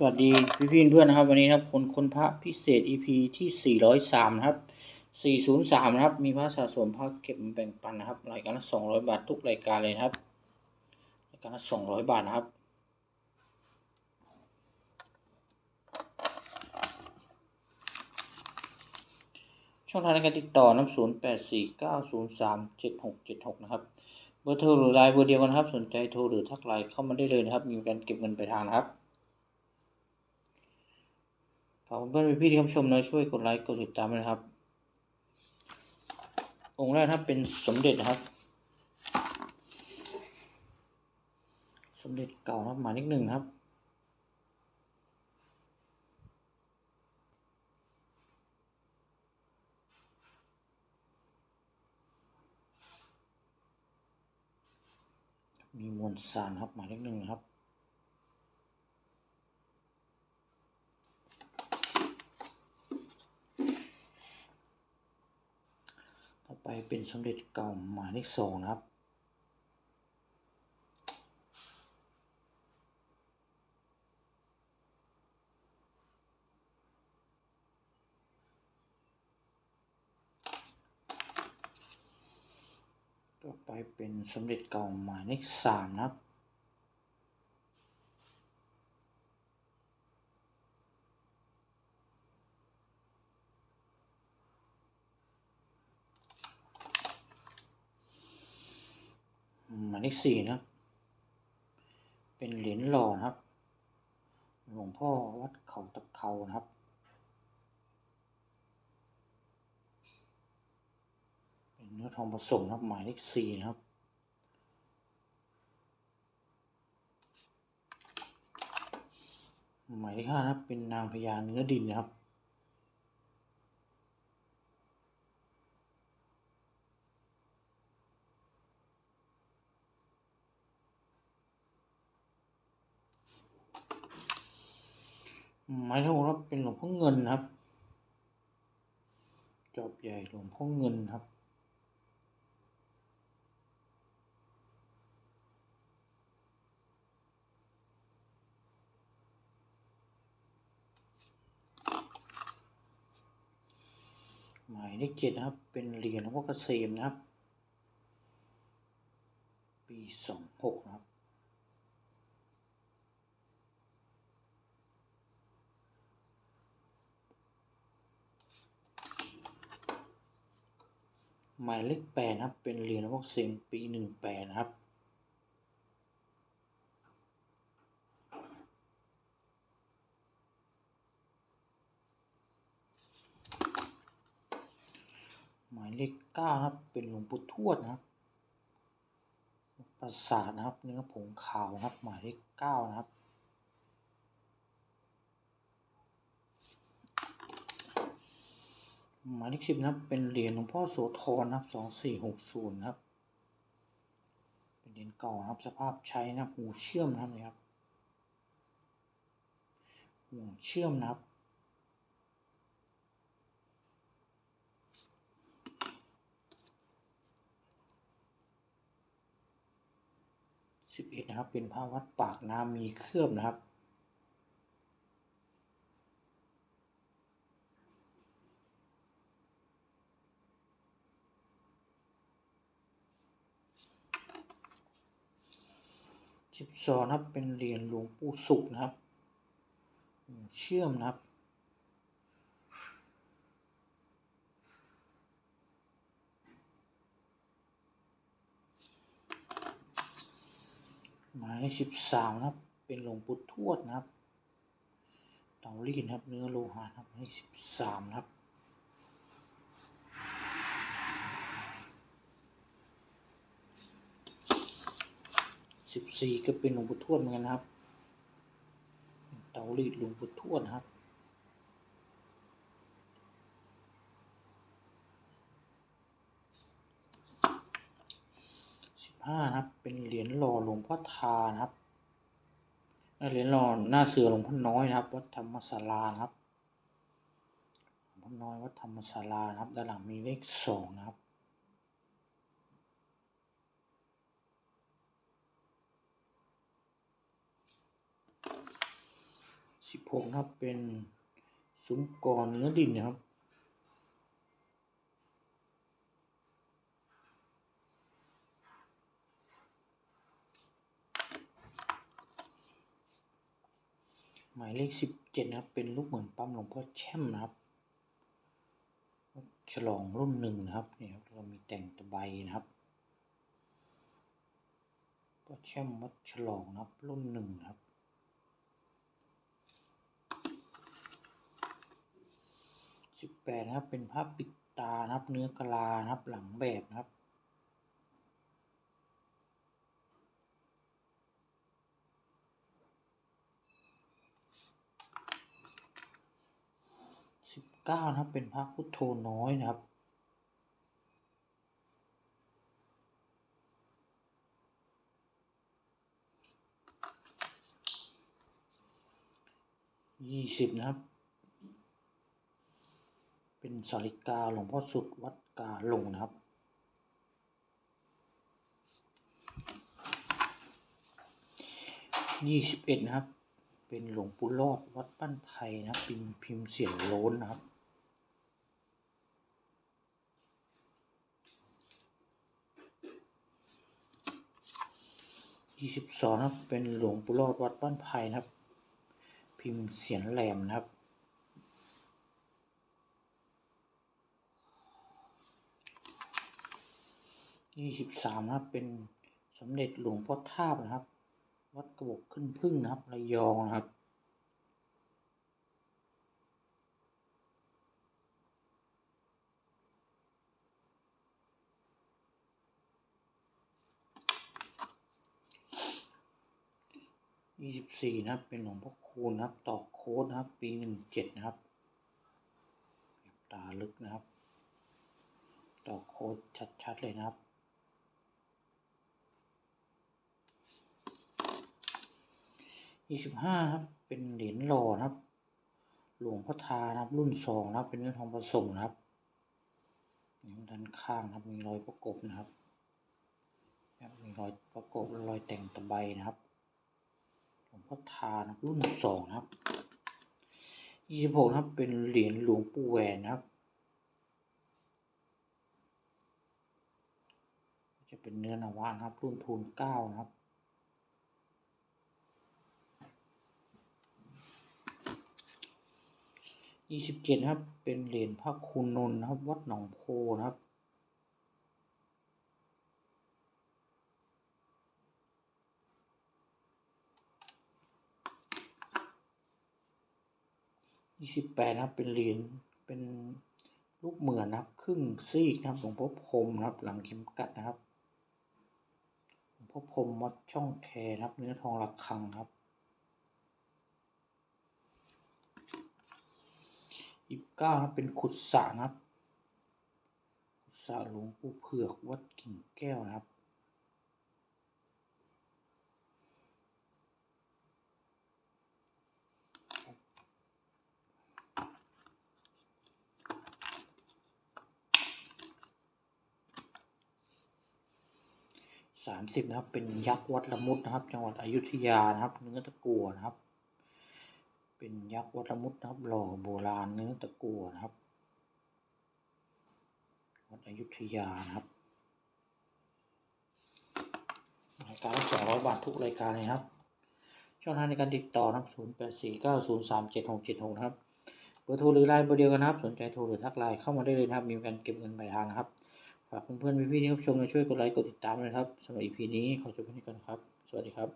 สวัสดีพี่พี่เพื่อนนะครับ วันนี้นะครับคนคนพระพิเศษ EP ที่ 403 นะครับ 403 นะครับ มีพระสะสมพระเก็บมาแบ่งปันนะครับรายการละ 200 บาททุกรายการเลยนะครับรายการละ 200 บาทนะครับ ช่องทางในการติดต่อน้ำศูนย์แปดสี่เก้าศูนย์สามเจ็ดหกเจ็ดหกนะครับเบอร์โทรหรือไลน์เบอร์เดียวกันครับ สนใจโทรหรือทักไลน์เข้ามาได้เลยนะครับ มีการเก็บเงินปลายทางนะครับ ฝากเพื่อนๆพี่ที่เข้าชมนะช่วยกดไลค์กดติดตามด้วยนะครับ องค์แรกนะครับเป็นสมเด็จนะครับ สมเด็จเก่านะครับหมายเลขหนึ่งนะครับมีมวลสารครับหมายเลขหนึ่งนะครับ ต่อไป เป็นสมเด็จเก่าหมายเลขสองนะครับ ต่อไปเป็นสมเด็จเก่าหมายเลขสามนะครับ หมายเล ขสี่นะครับเป็นเหรียญหล่อนะครับ หลวงพ่อวัดเขาตะเขานะครับ เป็นเนื้อทองผสมนะครับหมายเลขสี่นะครับหมายเลขห้านะครับเป็นนางพญาเนื้อดินนะครับ หมายเลขหกครับเป็นหลวงพ่อเงินครับ จอบใหญ่หลวงพ่อเงินครับ หมายเลขเจ็ดนะครับ เป็นเหรียญหลวงพ่อเกษมนะครับ ปีสองหกนะครับ หมายเลขแปดครับ เป็นเหรียญวงพ่อเกษมปีหนึ่งแปดครับหมายเลขเก้าครับ เป็นหลวงปู่ทวดนะครับปราสาทนะครับ เนื้อผงขาวนะครับ หมายเลขเก้านะครับ หมายเลขสิบนะครับ เป็นเหรียญหลวงพ่อโสธรนะครับสองสี่หกศูนย์นะครับ เป็นเหรียญเก่านะครับ สภาพใช้นับหูเชื่อมนะครับนี่ครับหูเชื่อมนะครับสิบเอ็ดนะครับ เป็นผ้าวัดปากน้ำมีเคลือบนะครับ สิบสองนะครับ เป็นเหรียญหลวงปู่สุขนะครับ เชื่อมนะครับ หมายเลขสิบสามนะครับ เป็นหลวงปู่ทวดนะครับ เตารีดนะครับ เนื้อโลหะนะครับหมายเลขสิบสามนะครับ สิบสี่ก็เป็นหลวงปู่ทวดเหมือนกันนะครับ เตารีดหลวงปู่ทวดครับสิบห้านะครับ เป็นเหรียญหล่อหลวงพ่อทานะครับเอ่อเหรียญหล่อหน้าเสือหลวงพ่อน้อยนะครับ วัดธรรมศาลานะครับหลวงพ่อน้อยวัดธรรมศาลานะครับด้านหลังมีเลขสองนะครับ สิบหกนะครับเป็นซุ้มกรเนื้อดินนะครับหมายเลขสิบเจ็ดนะครับ เป็นลูกเหมือนปั๊มหลวงพ่อแช่มนะครับ ฉลองรุ่นหนึ่งนะครับนี่ครับเรามีแต่งตะไบนะครับพ่อแช่มวัดฉลองนะครับรุ่นหนึ่งนะครับ สิบแปดนะครับ เป็นภาพปิดตานะครับ เนื้อกลานะครับ หลังแบบนะครับ สิบเก้านะครับ เป็นพระพุทโธน้อยนะครับยี่สิบนะครับ เป็นสาริกาหลวงพ่อสุดวัดกาลงนะครับ ยี่สิบเอ็ดนะครับ เป็นหลวงปู่รอดวัดปั้นไผ่นะครับพิมพ์พิมพ์เสียงโล้นนะครับยี่สิบสองนะครับเป็นหลวงปู่รอดวัดบ้านไผ่นะครับ พิมพ์เสียงแหลมนะครับ ยี่สิบสามนะครับ เป็นสมเด็จหลวงพ่อท่าบนะครับ วัดกระบอกขึ้นพึ่งนะครับระยองนะครับยี่สิบสี่นะครับ เป็นหลวงพ่อคูณนะครับ ต่อโค้ดนะครับ ปีหนึ่งเจ็ดนะครับตาลึกนะครับ ต่อโค้ดชัดๆเลยนะครับ ยี่สิบห้านะครับ เป็นเหรียญหล่อนะครับ หลวงพ่อทานะครับ รุ่นสองนะครับ เป็นเนื้อทองผสมนะครับนี่ด้านข้างนะครับ มีรอยประกบนะครับครับมีรอยประกบรอยแต่งตะไบนะครับหลวงพ่อทานะครับรุ่นสองนะครับยี่สิบหกนะครับเป็นเหรียญหลวงปู่แหวนนะครับ จะเป็นเนื้อนวะนะครับ รุ่นทูลเก้านะครับ ยี่สิบเจ็ดนะครับ เป็นเหรียญพระคุณนนท์นะครับ วัดหนองโพนะครับยี่สิบแปดนะครับ เป็นเหรียญเป็นลูกเหมือนนะครับ ครึ่งซีกนะครับหลวงพ่อพรมนะครับ หลังเข็มกัดนะครับหลวงพ่อพรหมวัดช่องแคนะครับ เนื้อทองระฆังครับ ยี่สิบเก้านะเป็นขุดสระนะครับ ขุดสระหลวงปู่เผือกวัดกิ่งแก้วนะครับสามสิบนะครับ เป็นยักษ์วัดละมุดนะครับ จังหวัดอยุธยานะครับ เนื้อตะกัวนะครับ เป็นยักษ์วัดมุดนะครับ หล่อโบราณเนื้อตะกั่วนะครับ วัดอยุธยานะครับรายการสองร้อยบาททุกรายการเลยครับ ช่องทางในการติดต่อนะครับศูนย์แปดสี่เก้าศูนย์สามเจ็ดหกเจ็ดหกนะครับ เบอร์โทรหรือไลน์เบอร์เดียวกันนะครับ สนใจโทรหรือทักไลน์เข้ามาได้เลยนะครับ มีการเก็บเงินปลายทางนะครับ ฝากเพื่อนๆพี่ๆที่รับชมมาช่วยกดไลค์กดติดตามด้วยครับสำหรับ EP นี้ขอจบแค่นี้ก่อนครับ สวัสดีครับ